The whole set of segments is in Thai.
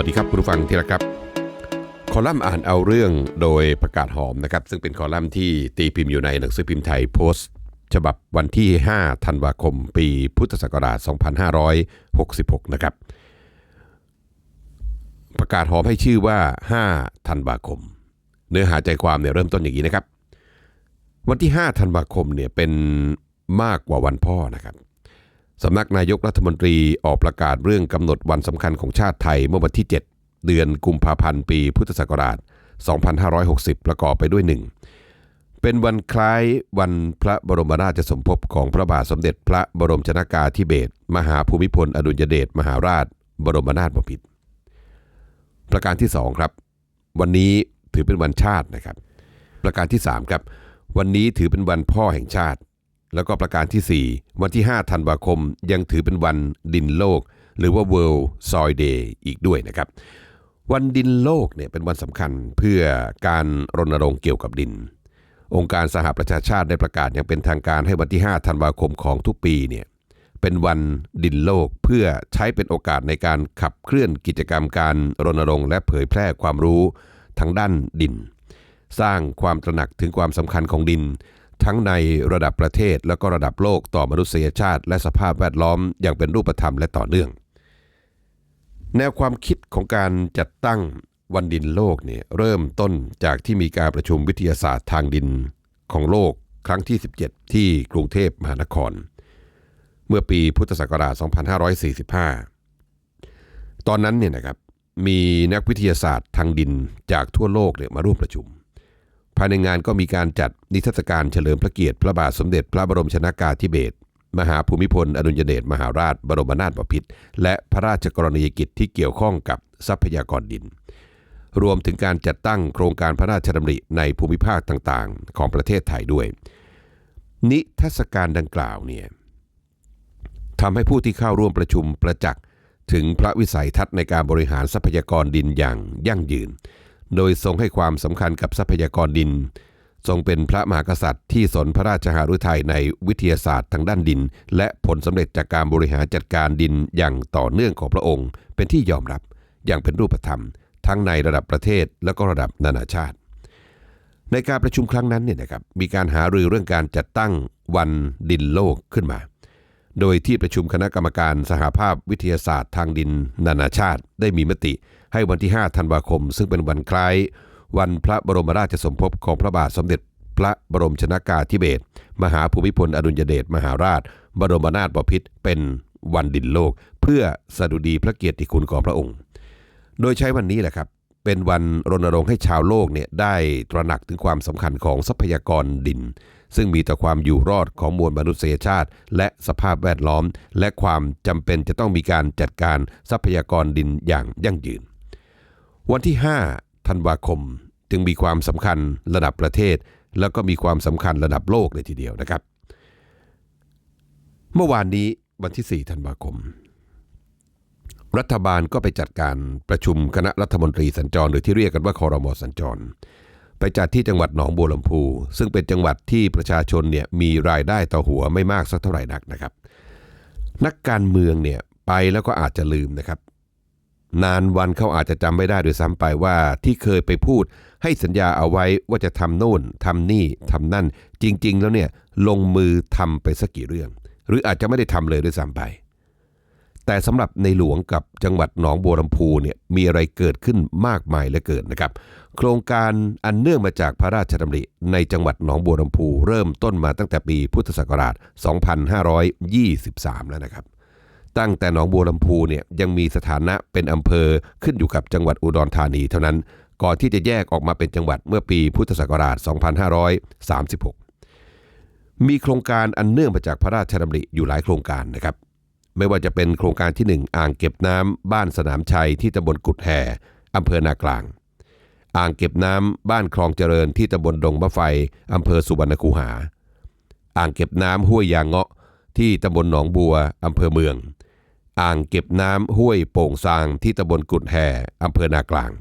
วัสดีครับผู้ฟังที่รักครับ คอลัมน์อ่านเอาเรื่องโดยประกาศหอมนะครับ ซึ่งเป็นคอลัมน์ที่ตีพิมพ์อยู่ในหนังสือพิมพ์ไทยโพสต์ ฉบับวันที่ 5 ธันวาคม ปีพุทธศักราช 2566 นะครับ ประกาศหอมให้ชื่อว่า 5 ธันวาคม เนื้อหาใจความเนี่ยเริ่มต้นอย่างนี้นะครับ วันที่ 5 ธันวาคมเนี่ยเป็นมากกว่าวันพ่อนะครับ สำนักนายกรัฐมนตรีออกประกาศเรื่องกำหนดวันสำคัญของชาติไทยเมื่อวันที่ 7 เดือนกุมภาพันธ์ปีพุทธศักราช 2560 ประกอบไปด้วยหนึ่งเป็นวันคล้ายวันพระบรมราชสมภพของพระบาทสมเด็จพระบรมชนากาธิเบศรมหาภูมิพลอดุลยเดชมหาราช บรมนาถบพิตรประการที่สองครับ วันนี้ถือเป็นวันชาตินะครับ ประการที่สามครับ วันนี้ถือเป็นวันพ่อแห่งชาติ แล้วก็ประการทีสี่ 4 วันที่ 5 ธันวาคมยังถือเป็นวันดินโลก หรือว่า World Soil Day อีกด้วยนะครับ วันดินโลกเนี่ยเป็นวันสำคัญเพื่อการรณรงค์เกี่ยวกับดิน องค์การสหประชาชาติได้ประกาศอย่างเป็นทางการให้วันที่ 5 ธันวาคมของทุกปีเนี่ยเป็นวันดินโลกเพื่อใช้เป็นโอกาสในการขับเคลื่อนกิจกรรมการรณรงค์และเผยแพร่ความรู้ทางด้านดิน สร้างความตระหนักถึงความสำคัญของดิน ทั้งในระดับประเทศและก็ระดับโลกต่อมนุษยชาติ และสภาพแวดล้อมอย่างเป็นรูปธรรมและต่อเนื่อง แนวความคิดของการจัดตั้งวันดินโลกเนี่ยเริ่มต้นจากที่มีการประชุมวิทยาศาสตร์ทางดินของโลกครั้งที่ 17 ที่กรุงเทพมหานคร เมื่อปีพุทธศักราช 2545 ตอนนั้นเนี่ยนะครับมีนักวิทยาศาสตร์ทางดินจากทั่วโลกเนี่ยมาร่วมประชุม ภายในงานก็มีการจัดนิทรรศการเฉลิมพระเกียรติพระบาทสมเด็จพระบรมชนากาธิเบศรมหาภูมิพล อดุลยเดชมหาราช บรมนาถบพิตรและพระราชกรณียกิจที่เกี่ยวข้องกับทรัพยากรดิน รวมถึงการจัดตั้งโครงการพระราชดำริในภูมิภาคต่างๆ ของประเทศไทยด้วย นิทรรศการดังกล่าวเนี่ยทำให้ผู้ที่เข้าร่วมประชุมประจักษ์ถึงพระวิสัยทัศน์ในการบริหารทรัพยากรดินอย่างยั่งยืน โดยทรงให้ความสำคัญกับทรัพยากรดิน ทรงเป็นพระมหากษัตริย์ที่สนพระราชหฤทัยในวิทยาศาสตร์ทางด้านดิน และผลสำเร็จจากการบริหารจัดการดินอย่างต่อเนื่องของพระองค์ เป็นที่ยอมรับอย่างเป็นรูปธรรม ทั้งในระดับประเทศและก็ระดับนานาชาติ ในการประชุมครั้งนั้นเนี่ยนะครับมีการหารือเรื่องการจัดตั้งวันดินโลกขึ้นมา โดยที่ประชุมคณะกรรมการสหภาพวิทยาศาสตร์ทางดินนานาชาติได้มีมติ ให้วันที่ 5 ธันวาคม ซึ่งเป็นวันคล้าย วันพระบรมราชสมภพของพระบาทสมเด็จพระบรมชนากาธิเบศรมหาภูมิพลอดุลยเดชมหาราช บรมนาถบพิตรเป็นวันดินโลก เพื่อสดุดีพระเกียรติคุณของพระองค์ โดยใช้วันนี้แหละครับเป็นวันรณรงค์ให้ชาวโลกเนี่ยได้ตระหนักถึงความสำคัญของทรัพยากรดิน ซึ่งมีต่อความอยู่รอดของมวลมนุษยชาติ และสภาพแวดล้อม และความจำเป็นจะต้องมีการจัดการทรัพยากรดินอย่างยั่งยืน วันที่ 5 ธันวาคม จึงมีความสำคัญระดับประเทศ แล้วก็มีความสำคัญระดับโลกเลยทีเดียวนะครับ เมื่อวานนี้วันที่ 4 ธันวาคม รัฐบาลก็ไปจัดการประชุมคณะรัฐมนตรีสัญจรหรือที่เรียกกันว่าคอรมอสัญจร ไปจัดที่จังหวัดหนองบัวลำพู ซึ่งเป็นจังหวัดที่ประชาชนเนี่ยมีรายได้ต่อหัวไม่มากสักเท่าไหร่นักนะครับ นักการเมืองเนี่ยไปแล้วก็อาจจะลืมนะครับ นานวันเขาอาจจะจำไม่ได้โดวยซ้ำไปว่าที่เคยไปพูด ให้สัญญาเอาไว้ว่าจะทำโน่นทำนี่ทำนั่น จริง ๆ แล้วเนี่ยลงมือทำไปสักกี่เรื่อง หรืออาจจะไม่ได้ทำเลยด้วยซ้ำไป แต่สำหรับในหลวงกับจังหวัดหนองบัวลำพูเนี่ยมีอะไรเกิดขึ้นมากมายเหลือเกินนะครับ โครงการอันเนื่องมาจากพระราชดำริในจังหวัดหนองบัวลำพู เริ่มต้นมาตั้งแต่ปีพุทธศักราช 2523 แล้วนะครับ ตั้งแต่หนองบัวลำพูเนี่ยยังมีสถานะเป็นอำเภอขึ้นอยู่กับจังหวัดอุดรธานีเท่านั้น ก่อนที่จะแยกออกมาเป็นจังหวัดเมื่อปีพุทธศักราช 2536 มีโครงการอันเนื่องมาจากพระราชดำริอยู่หลายโครงการนะครับ ไม่ว่าจะเป็นโครงการที่ 1 อ่างเก็บน้ำบ้านสนามชัยที่ตำบลกุดแห่อำเภอนากลาง อ่างเก็บน้ำบ้านคลองเจริญที่ตำบลดงมะไฟอำเภอสุวรรณคูหา อ่างเก็บน้ำห้วยยางเงาะที่ตำบลหนองบัวอำเภอเมือง อ่างเก็บน้ำห้วยโป่งซางที่ตำบลกุดแห่อำเภอนากลาง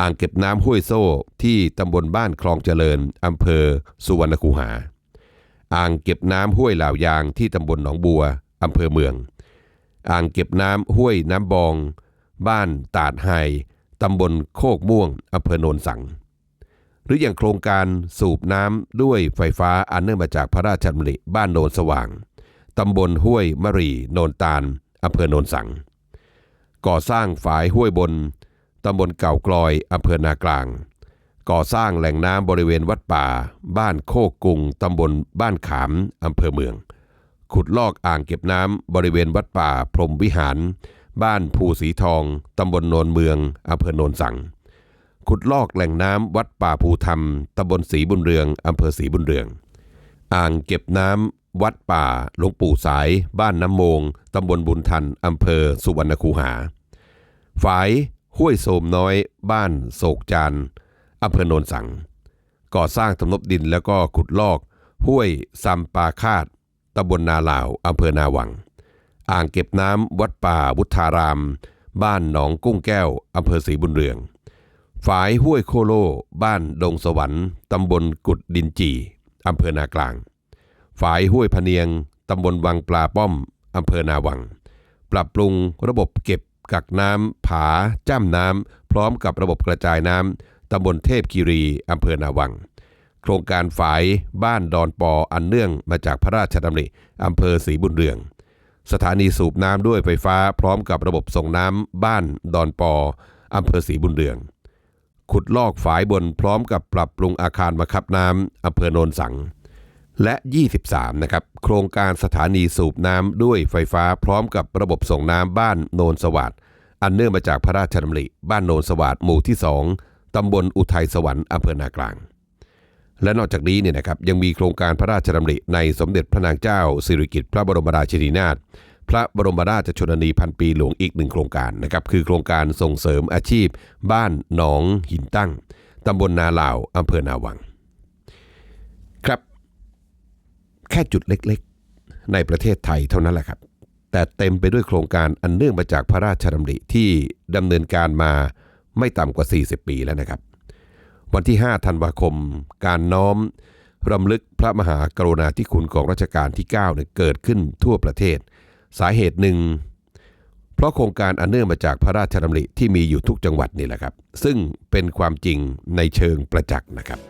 อ่างเก็บน้ำห้วยโซ่ที่ตำบลบ้านคลองเจริญอำเภอสุวรรณคูหา อ่างเก็บน้ำห้วยเหล่ายางที่ตำบลหนองบัวอำเภอเมือง อ่างเก็บน้ำห้วยน้ำบอง บ้านตาดไฮตำบลโคกม่วงอำเภอโนนสัง หรืออย่างโครงการสูบน้ำด้วยไฟฟ้าอันเนื่องมาจากพระราชดำริบ้านโนนสว่างตำบลห้วยมะรีโนนตาล อำเภอโนนสัง ก่อสร้างฝายห้วยบนตำบลเก่ากลอยอำเภอนากลาง ก่อสร้างแหล่งน้ำบริเวณวัดป่า บ้านโคกกุงตำบลบ้านขามอำเภอเมือง ขุดลอกอ่างเก็บน้ำบริเวณวัดป่า พรมวิหาร บ้านภูสีทองตำบลโนนเมืองอำเภอโนนสัง ขุดลอกแหล่งน้ำวัดป่าภูธรรมตำบลศรีบุญเรืองอำเภอศรีบุญเรือง อ่างเก็บน้ำ วัดป่าหลวงปู่สาย บ้านน้ำโมง ตำบลบุญทัน อำเภอสุวรรณคูหาฝายห้วยโสมน้อย บ้านโศกจานอำเภอโนนสัง ก่อสร้างทำนบดินแล้วก็ขุดลอก ห้วยซัมปาคาดตำบลนาหลาวอำเภอนาวัง อ่างเก็บน้ำวัดป่าวุฒาราม บ้านหนองกุ้งแก้วอำเภอศรีบุญเรือง ฝายห้วยโคโล บ้านดงสวรรค์ตำบลกุดดินจีอำเภอนากลาง ฝายห้วยพเนียงตำบลวังปลาป้อมอำเภอนาวัง ปรับปรุงระบบเก็บกักน้ำผาจ้ำน้ำพร้อมกับระบบกระจายน้ำตำบลเทพคีรีอำเภอนาวัง โครงการฝายบ้านดอนปออันเนื่องมาจากพระราชดำริอำเภอศรีบุญเรือง สถานีสูบน้ำด้วยไฟฟ้าพร้อมกับระบบส่งน้ำบ้านดอนปออำเภอศรีบุญเรือง ขุดลอกฝายบนพร้อมกับปรับปรุงอาคารมาคับน้ำอำเภอโนนสัง และ 23 นะครับ โครงการสถานีสูบน้ำด้วยไฟฟ้าพร้อมกับระบบส่งน้ำบ้านโนนสวัสด์อันเนื่องมาจากพระราชดำริ บ้านโนนสวัสด์หมู่ที่ 2 ตำบลอุทัยสวรรค์อำเภอนากลาง และนอกจากนี้เนี่ยนะครับยังมีโครงการพระราชดำริในสมเด็จพระนางเจ้า สิริกิติ์พระบรมราชินีนาถพระบรมราชชนนีพันปีหลวงอีกหนึ่งโครงการนะครับคือโครงการส่งเสริมอาชีพ บ้านหนองหินตั้งตำบลนาเหล่าอำเภอนาวัง ครับ แค่จุดเล็กๆ ในประเทศไทยเท่านั้นแหละครับ แต่เต็มไปด้วยโครงการอันเนื่องมาจากพระราชดำริที่ดำเนินการมาไม่ต่ำกว่า 40 ปีแล้วนะครับ วันที่ 5 ธันวาคม การน้อมรำลึกพระมหากรุณาธิคุณของรัชกาลที่9เนี่ยเกิดขึ้นทั่วประเทศ สาเหตุหนึ่ง เพราะโครงการอันเนื่องมาจากพระราชดำริที่มีอยู่ทุกจังหวัดนี่แหละครับ ซึ่งเป็นความจริงในเชิงประจักษ์นะครับ